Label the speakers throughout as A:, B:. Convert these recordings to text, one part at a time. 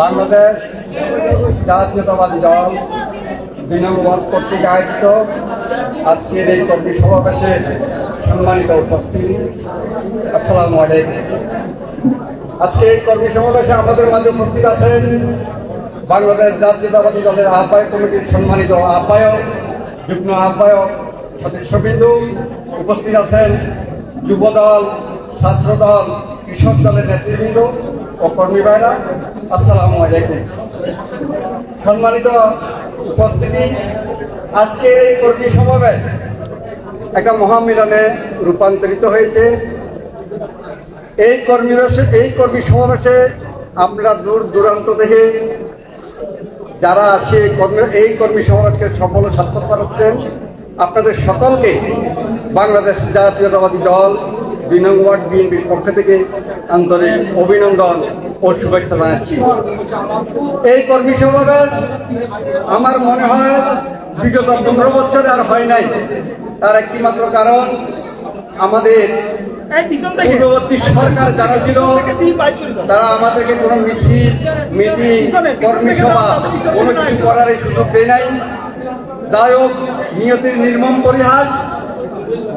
A: বাংলাদেশ জাতীয়তাবাদী দল বিনম্বর কর্তৃক আয়োজিত আজকের এই কর্মী সমাবেশে সম্মানিত উপস্থিতি। আসসালামু আলাইকুম। আজকে এই কর্মী সমাবেশে আমাদের মাঝে উপস্থিত আছেন বাংলাদেশ জাতীয়তাবাদী দলের আহ্বায়ক কমিটির সম্মানিত আহ্বায়ক, যুগ্ম আহ্বায়ক সদস্যবৃন্দ। উপস্থিত আছেন যুব দল ছাত্র দল কৃষক দলের নেতৃবৃন্দ ও কর্মী ভাইরা আসসালামু আলাইকুম। সম্মানিত উপস্থিতি, আজকে এই কর্মী সমাবেশ একটা মহামিলনে রূপান্তরিত হয়েছে। এই কর্মী এই কর্মী সমাবেশে আমরা দূর দূরান্ত থেকে যারা আছে কর্মী, এই কর্মী সমাবেশকে সফল সার্থক করাচ্ছেন আপনাদের সকলকে বাংলাদেশ জাতীয়তাবাদী দল দুই নং ওয়ার্ড বিএনপির পক্ষ থেকে আন্তরিক অভিনন্দন ও শুভেচ্ছা জানাচ্ছি। এই কর্মী সমাবেশ আমার মনে হয় বিগত পনেরো বছরে আর হয় নাই। তার একটি মাত্র কারণ আমাদের পূর্ববর্তী সরকার যারা ছিল তারা আমাদেরকে কোনো মিছিল মিটিং কর্মী সভা কোনো কিছু করার সুযোগ দেয় নাই। দায়ক নিয়তির নির্মম পরিহার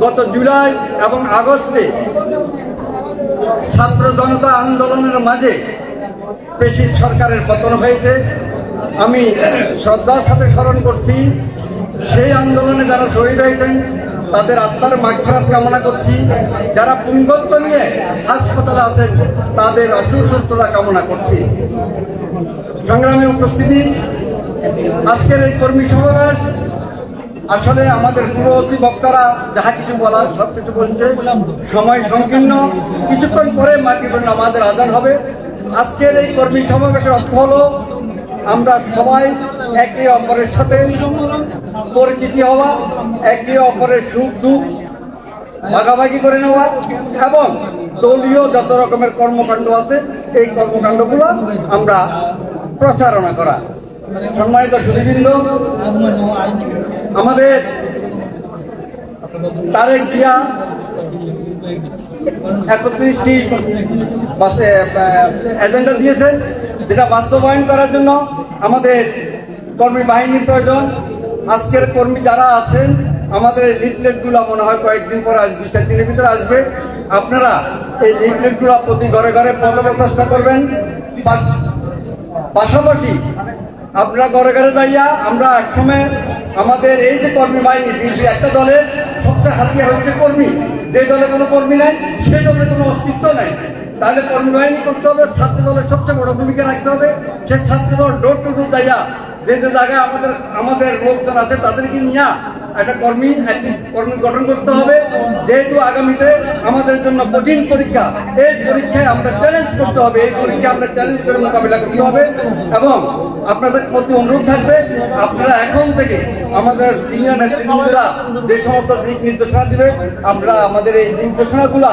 A: গত জুলাই এবং আগস্টে ছাত্র জনতা আন্দোলনের মাঝে পেশির সরকারের পতন হয়েছে। আমি শ্রদ্ধার সাথে স্মরণ করছি, সেই আন্দোলনে যারা শহীদ হয়েছেন, তাদের আত্মার মাগফারাত কামনা করছি। যারা পুঙ্গত্ব নিয়ে হাসপাতালে আছেন, তাদের অসুস্থতা কামনা করছি। সংগ্রামী উপস্থিতি, আজকের এই কর্মী সমাবেশ আসলে আমাদের পূর্ববর্তী বক্তারা যাহা কিছু বলার সব কিছু বলছে। সময় সংকীর্ণ। কিছুক্ষণ পরে মাটির আমাদের আদান হবে। আজকের এই কর্মী সমাবেশের অর্থ হলো, আমরা সবাই একে অপরের সাথে পরিচিতি হওয়া, একে অপরের সুখ দুঃখ ভাগাভাগি করে নেওয়া এবং দলীয় যত রকমের কর্মকাণ্ড আছে, এই কর্মকাণ্ডগুলো আমরা প্রচারণা করা। সম্মানিত সুদীবৃন্দ আমাদের তারেক জিয়া একত্রিশটি এজেন্ডা দিয়েছে, যেটা বাস্তবায়ন করার জন্য আমাদের কর্মী বাহিনীর প্রয়োজন। আজকের কর্মী যারা আছেন, আমাদের লিফলেটগুলো মনে হয় কয়েকদিন পর আসবে দুই চার দিনের ভিতরে আসবে। আপনারা এই লিফলেটগুলো প্রতি ঘরে ঘরে পৌঁছাবার চেষ্টা করবেন। পাশাপাশি আপনারা ঘরে ঘরে যাইয়া আমরা একসময় আমাদের এই যে কর্মী বাহিনী বিএনপি একটা দলের সবচেয়ে হাতিয়া হচ্ছে কর্মী। যে দলে কোনো কর্মী নাই, সেই দলের কোনো অস্তিত্ব নাই। তাহলে কর্মী বাহিনী করতে হবে, ছাত্র দলের সবচেয়ে বড় ভূমিকা রাখতে হবে। সেই ছাত্র দল ডোর টু ডোর যাইয়া যে যে জায়গায় আমাদের আমাদের লোকজন আছে, তাদেরকে নিয়ে একটা কর্মী কর্মী গঠন করতে হবে। যেহেতু আগামীতে আমাদের জন্য কঠিন পরীক্ষা। এই পরীক্ষায় আমরা চ্যালেঞ্জ করতে হবে, এই পরীক্ষা আমরা চ্যালেঞ্জ করে মোকাবিলা করতে হবে এবং আপনাদের প্রতি অনুরোধ থাকবে, আপনারা এখন থেকে আমাদের সিনিয়র নেতৃবৃন্দরা যে সমস্ত দিক নির্দেশনা দিবে, আমরা আমাদের এই নির্দেশনাগুলো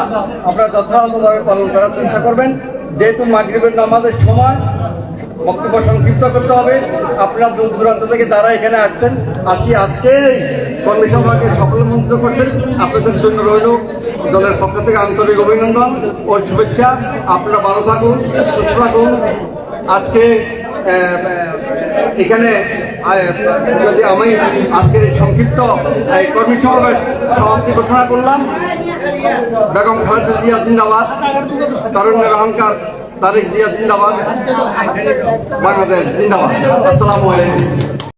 A: আমরা যথাযথভাবে পালন করার চেষ্টা করবেন। যেহেতু মাগরিবের নামাজের সময়, বক্তব্য সংক্ষিপ্ত করতে হবে। আপনারা দূর দূরান্ত থেকে যারা এখানে আসছেন, আসি আজকের এই কর্মী সভাকে সফল মন্ত্র করছেন। আপনাদের জন্য রইল দলের পক্ষ থেকে আন্তরিক অভিনন্দন ও শুভেচ্ছা। আপনারা ভালো থাকুন, সুস্থ থাকুন। আজকে এখানে যদি আমি আজকের এই সংক্ষিপ্ত কর্মী সমাবেশ সমাপ্তি ঘোষণা করলাম, বেগম খালেদা জিয়া জিন্দাবাদ তারুণ্যের অহংকার, তারেক জিয়া জিন্দাবাদ, বাংলাদেশ জিন্দাবাদ। আসসালামু আলাইকুম।